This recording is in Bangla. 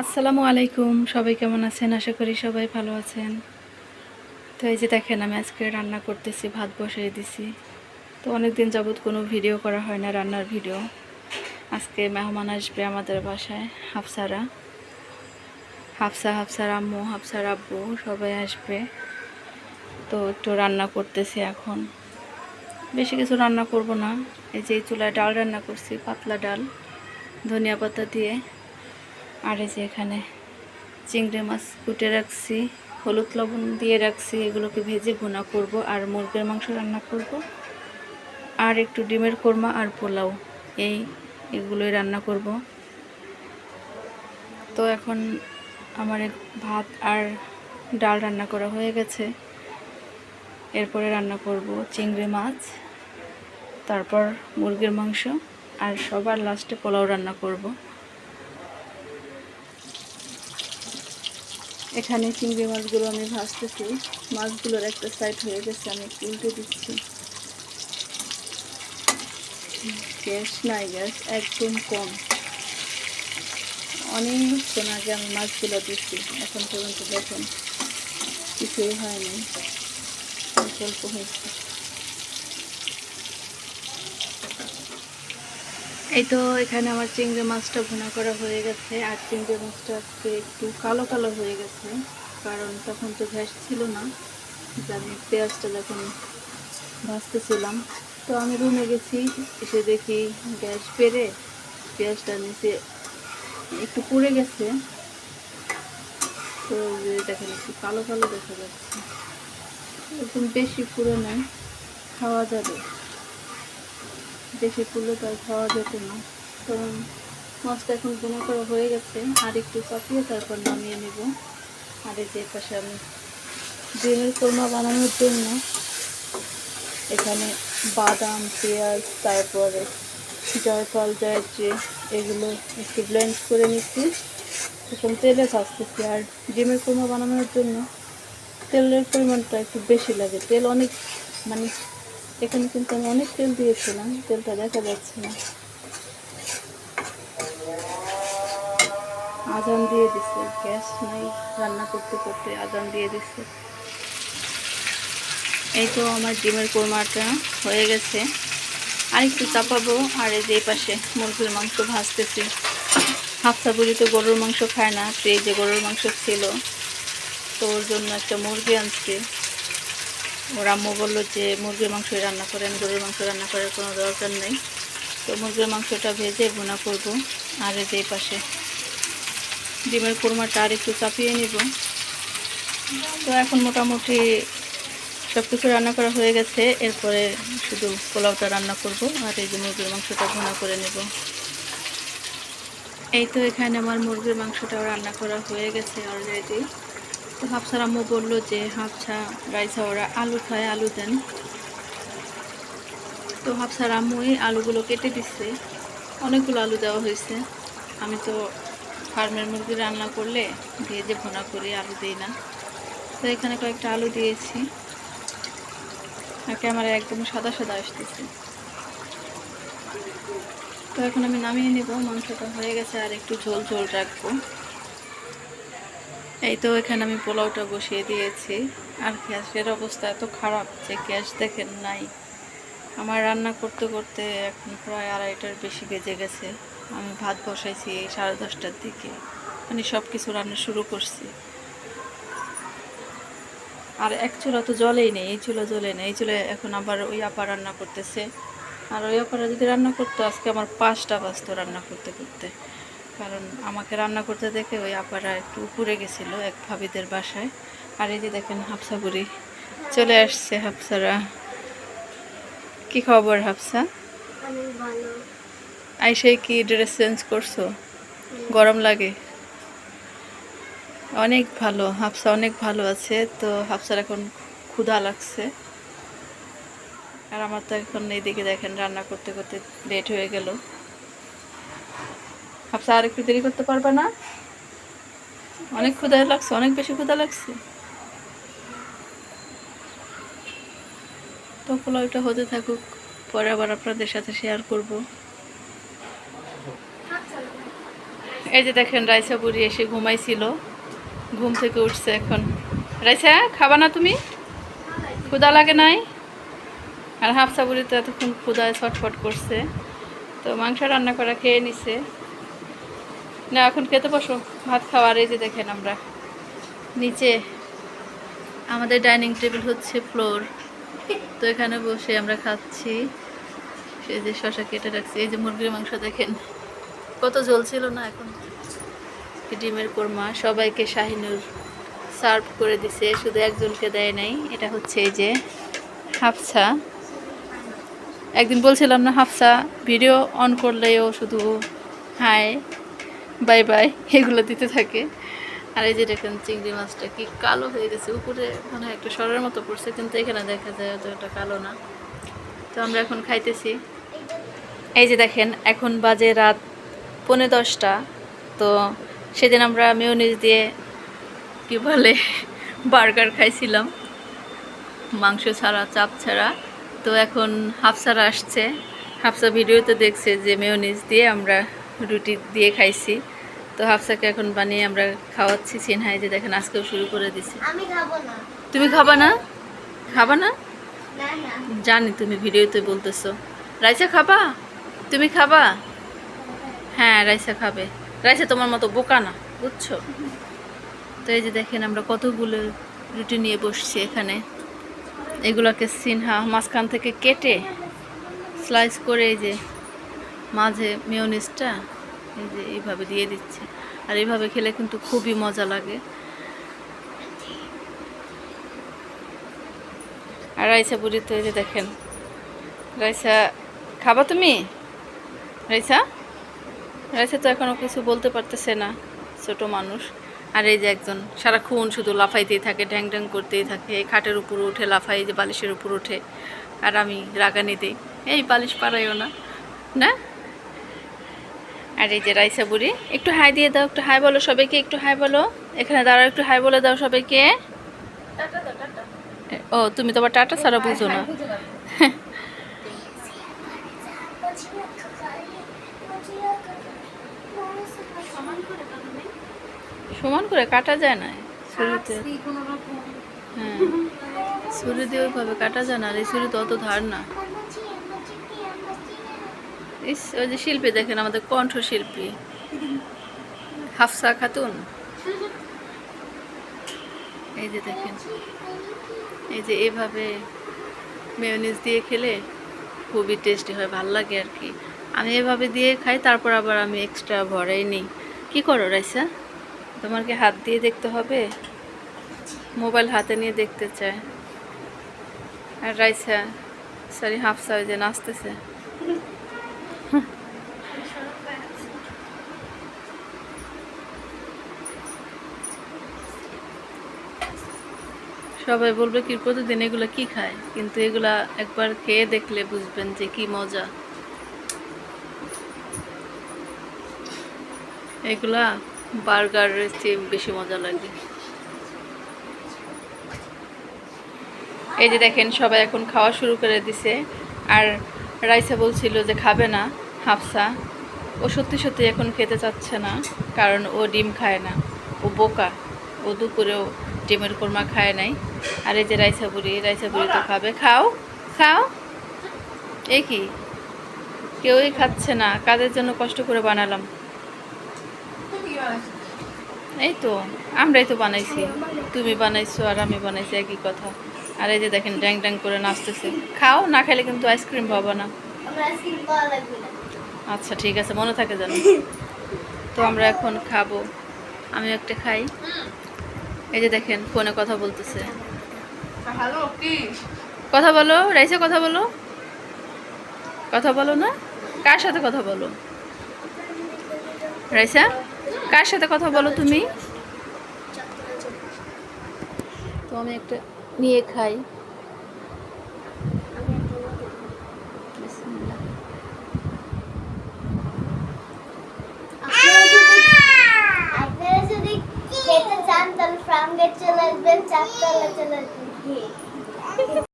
আসসালামু আলাইকুম, সবাই কেমন আছেন? আশা করি সবাই ভালো আছেন। তো এই যে দেখেন, আমি আজকে রান্না করতেছি, ভাত বসিয়ে দিছি। তো অনেক দিন যাবৎ কোনো ভিডিও করা হয় না রান্নার ভিডিও। আজকে মেহমান আসবে আমাদের বাসায়, হাফসারা। হাফসা, হাফসার আম্মু, হাফসার আব্বু সবাই আসবে। তো একটু রান্না করতেছি এখন। বেশি কিছু রান্না করব না। এই যে চুলায় ডাল রান্না করছি, পাতলা ডাল। ধনিয়া পাতা দিয়ে। আর এই যে এখানে চিংড়ি মাছ কুটে রাখছি, হলুদ লবণ দিয়ে রাখছি, এগুলোকে ভেজে ভুনা করব আর মুরগির মাংস রান্না করব। আর একটু ডিমের কোরমা আর পোলাও, এই এগুলোই রান্না করব। তো এখন আমার ভাত আর ডাল রান্না করা হয়ে গেছে। এরপরে রান্না করব চিংড়ি মাছ, তারপর মুরগির মাংস। আর সবার লাস্টে পোলাও রান্না করব। এখানে চিংড়ি মাছগুলো আমি ভাজতেছি। মাছগুলোর একটা সাইড হয়ে গেছে, আমি উল্টে দিচ্ছি। গ্যাস নাই, গ্যাস একদম কম। অনেকক্ষণ আগে আমি মাছগুলো দিচ্ছি, এখন পর্যন্ত দেখুন, কিছুই হয়নি। অল্প হয়েছে। এই তো এখানে আমার চিংড়ি মাছটা ভুনা করা হয়ে গেছে, আর চিংড়ি মাছটা আজকে একটু কালো কালো হয়ে গেছে, কারণ তখন তো গ্যাস ছিল না আমি পেঁয়াজটা যখন ভাজতেছিলাম। তো আমি রুমে গেছি, এসে দেখি গ্যাস পেরে পেঁয়াজটা নিচে একটু পুড়ে গেছে। তো যে দেখেন একটু কালো কালো দেখা যাচ্ছে। একদম বেশি পুড়ে নেই, খাওয়া যাবে। বেশি পুড়লে তো খাওয়া যেত না। তো মাছটা এখন বোনা করা হয়ে গেছে, আর একটু চাপিয়ে তারপর নামিয়ে নেব। আর এই যে পাশে আমি ডিমের কোরমা বানানোর জন্য এখানে বাদাম, পেঁয়াজ, তারপরে জয়ফল, জয়ত্রী, এগুলো একটু ব্লেন্ড করে নিচ্ছি। এখন তেলে ভাজতেছি, আর ডিমের কোরমা বানানোর জন্য তেলের পরিমাণটা একটু বেশি লাগে। তেল অনেক মানে এখানে কিন্তু আমি অনেক তেল দিয়েছিলাম, তেলটা দেখা যাচ্ছে না। আজান দিয়ে দিছে, গ্যাস নাই, রান্না করতে করতে আজান দিয়ে দিছে। এই তো আমার ডিমের কোরমাটা হয়ে গেছে। আর একটু চাপাবো, আর এই যে পাশে মুরগির মাংস ভাজতেছি। হাফসা বুড়ি তো গরুর মাংস খায় না সেই যে গরুর মাংস ছিল, তো ওর জন্য একটা মুরগি আনছি। ওর আম্মু বলল যে, মুরগির মাংস রান্না করেন গরুর মাংস রান্না করার কোনো দরকার নেই। তো মুরগির মাংসটা ভেজে ভুনা করব আর যে পাশে ডিমের কোরমাটা আর একটু চাপিয়ে নিব। তো এখন মোটামুটি সব কিছু রান্না করা হয়ে গেছে। এরপরে শুধু পোলাওটা রান্না করব আর এই যে মুরগির মাংসটা ভুনা করে নেব। এই তো এখানে আমার মুরগির মাংসটাও রান্না করা হয়ে গেছে অলরেডি তো হাফসার আম্মু বলল যে, হাফসা, রাইসা, ওরা আলু খায়, আলু দেন। তো হাফসার আম্মুই আলুগুলো কেটে দিচ্ছে অনেকগুলো আলু দেওয়া হয়েছে। আমি তো ফার্মের মুরগি রান্না করলে দিয়ে যে ভোনা করি, আলু দিই না। তো এখানে কয়েকটা আলু দিয়েছি। আর ক্যামেরা একদম সাদা সাদা আসতেছে। তো এখন আমি নামিয়ে নেব, মাংসটা হয়ে গেছে, আর একটু ঝোল ঝোল রাখব। এই তো এখানে আমি পোলাওটা বসিয়ে দিয়েছি। আর গ্যাসের অবস্থা এত খারাপ যে গ্যাস দেখেন নাই। আমার রান্না করতে করতে এখন প্রায় আড়াইটার বেশি বেজে গেছে। আমি ভাত বসাইছি এই সাড়ে দশটার দিকে। মানে সব কিছু রান্না শুরু করছি। আর এক চুলা তো জলেই নেই, এই চুলা জলে নেই। এই চুলে এখন আবার ওই আপা রান্না করতেছে। আর ওই আপারা যদি রান্না করতো, আজকে আমার পাঁচটা বাজতো রান্না করতে করতে। কারণ আমাকে রান্না করতে দেখে ওই আপারা একটু উপরে গেছিল এক ভাবিদের বাসায়। আর এই যে দেখেন হাফসা বুড়ি চলে আসছে হাফসারা। কি খবর হাফসা? আইসে কি ড্রেস চেঞ্জ করছ? গরম লাগে? অনেক ভালো হাফসা অনেক ভালো আছে। তো হাফসার এখন ক্ষুধা লাগছে। আর আমার তো এখন এইদিকে দেখেন রান্না করতে করতে লেট হয়ে গেল। হাফসা আর একটু দেরি করতে পারবে না। অনেক ক্ষুধা লাগছে, অনেক বেশি ক্ষুধা লাগছে। তো পোলাওটা হতে থাকুক, পরে আবার আপনাদের সাথে শেয়ার করব। এই যে দেখেন, রাইসা বুড়ি এসে ঘুমাইছিল। ঘুম থেকে উঠছে এখন। রাইসা, খাবা না তুমি? ক্ষুদা লাগে নাই? আর হাফসা বুড়ি তো এতক্ষণ ক্ষুদায় ছটফট করছে। তো মাংস রান্না করা খেয়ে নিছে। না, এখন খেতে বসো, ভাত খাওয়ার এই যে দেখেন আমরা। নিচে আমাদের ডাইনিং টেবিল হচ্ছে ফ্লোর। তো এখানে বসে আমরা খাচ্ছি। সেই যে শশা কেটে রাখছি। এই যে মুরগির মাংস দেখেন, কত ঝোল ছিল না এখন। ডিমের কোরমা সবাইকে শাহিনুর সার্ভ করে দিছে, শুধু একজনকে দেয় নাই। এটা হচ্ছে এই যে হাফসা। একদিন বলছিলাম না, হাফসা, ভিডিও অন করলেও শুধু হাই বাই বাই, এগুলো দিতে থাকে। আর এই যে দেখেন চিংড়ি মাছটা কি কালো হয়ে গেছে, উপরে মানে একটা সরের মতো পড়ছে, কিন্তু এখানে দেখা যায় অতটা কালো না। তো আমরা এখন খাইতেছি। এই যে দেখেন, এখন বাজে রাত পৌনে দশটা। তো সেদিন আমরা মেয়নিজ দিয়ে কি বলে, বার্গার খাইছিলাম। মাংস ছাড়া, চাপ ছাড়া। তো এখন হাফসারা আসছে। হাফসা ভিডিওতে দেখছে যে মেয়নিজ দিয়ে আমরা রুটি দিয়ে খাইছি। তো হাফসাকে এখন বানিয়ে আমরা খাওয়াচ্ছি সিনহাই যে দেখেন আজকেও শুরু করে দিছি। আমি খাব না। তুমি খাবা না? খাবা না? জানি তুমি ভিডিওতে বলতেছো। রাইসা খাবা? তুমি খাবা? হ্যাঁ রাইসা খাবে। রাইসা তোমার মতো বোকা না বুঝছ? তো এই যে দেখেন আমরা কতগুলো রুটি নিয়ে বসছি এখানে। এগুলোকে সিনহা মাঝখান থেকে কেটে স্লাইস করে এই যে মাঝে মেয়নিজটা এই যে এইভাবে দিয়ে দিচ্ছে। আর এইভাবে খেলে কিন্তু খুবই মজা লাগে। আর রাইসা বুড়ি তো যে দেখেন। রাইসা, খাবা তুমি? রাইসা? রাইসা তো এখনও কিছু বলতে পারতেছে না, ছোট মানুষ। আর এই যে একজন সারাক্ষণ শুধু লাফাইতেই থাকে ড্যাং ঢ্যাং করতেই থাকে, খাটের উপর উঠে লাফাই যে বালিশের উপর উঠে। আর আমি রাগানি দিই এই বালিশ পারাইও না। না? আর এই যে রাইসা বুড়ি একটু হাই দিয়ে দাও একটু হাই বলো সবাইকে একটু হাই বলো। এখানে দাঁড়াও একটু হাই বলে দাও সবাইকে। ও তুমি তো আবার টাটা ছাড়া বুঝো না। সমান করে কাটা যায় না। ছুরিতে হ্যাঁ। দিয়ে ওইভাবে কাটা যায় না আর এই ছুরি তো অত ধার না। ইস, ওই যে শিল্পী দেখেন, আমাদের কণ্ঠ শিল্পী হাফসা খাতুন। এই যে দেখেন, এই যে এভাবে মেয়নিজ দিয়ে খেলে খুবই টেস্টি হয়, ভালো লাগে আর কি। আমি এভাবে দিয়ে খাই, তারপর আবার আমি এক্সট্রা ভরাই নিই। কী করো, রাইসা? তোমার কি হাত দিয়ে দেখতে হবে? মোবাইল হাতে নিয়ে দেখতে চায়। আর রাইসা সরি হাফসা ওই যে নাচতেছে। সবাই বলবে কি, প্রতিদিন এগুলো কি খায়? কিন্তু এগুলা একবার খেয়ে দেখলে বুঝবেন যে কি মজা। এগুলা বার্গারের চেয়ে বেশি মজা লাগে। এই যে দেখেন, সবাই এখন খাওয়া শুরু করে দিছে। আর রাইসা বলছিল যে খাবে না, হাফসা। ও সত্যি সত্যি এখন খেতে চাচ্ছে না, কারণ ও ডিম খায় না। ও বোকা, ও দুপুরেও ডিমের কোরমা খায় নাই। আর এই যে রাইসা বুড়ি রাইসা বুড়ি তো খাবে। খাও খাও। এ কি? কেউই খাচ্ছে না কাদের জন্য কষ্ট করে বানালাম। এই তো, আমরাই তো বানাইছি। তুমি বানাইছো আর আমি বানাইছি একই কথা। আর এই যে দেখেন ড্যাং ড্যাং করে নাচতেছে। খাও না খেলে কিন্তু আইসক্রিম পাবো না। আমার আইসক্রিম পাওয়া লাগবে না। আচ্ছা ঠিক আছে মনে থাকে যেন। তো আমরা এখন খাব। আমি একটা খাই। এই যে দেখেন ফোনে কথা বলতেছে। কথা বলো রাইসে কথা বলো। কথা বলো না? কার সাথে কথা বলো? রাইসা কার সাথে কথা বলো তুমি? তো আমি একটা নিয়ে খাই।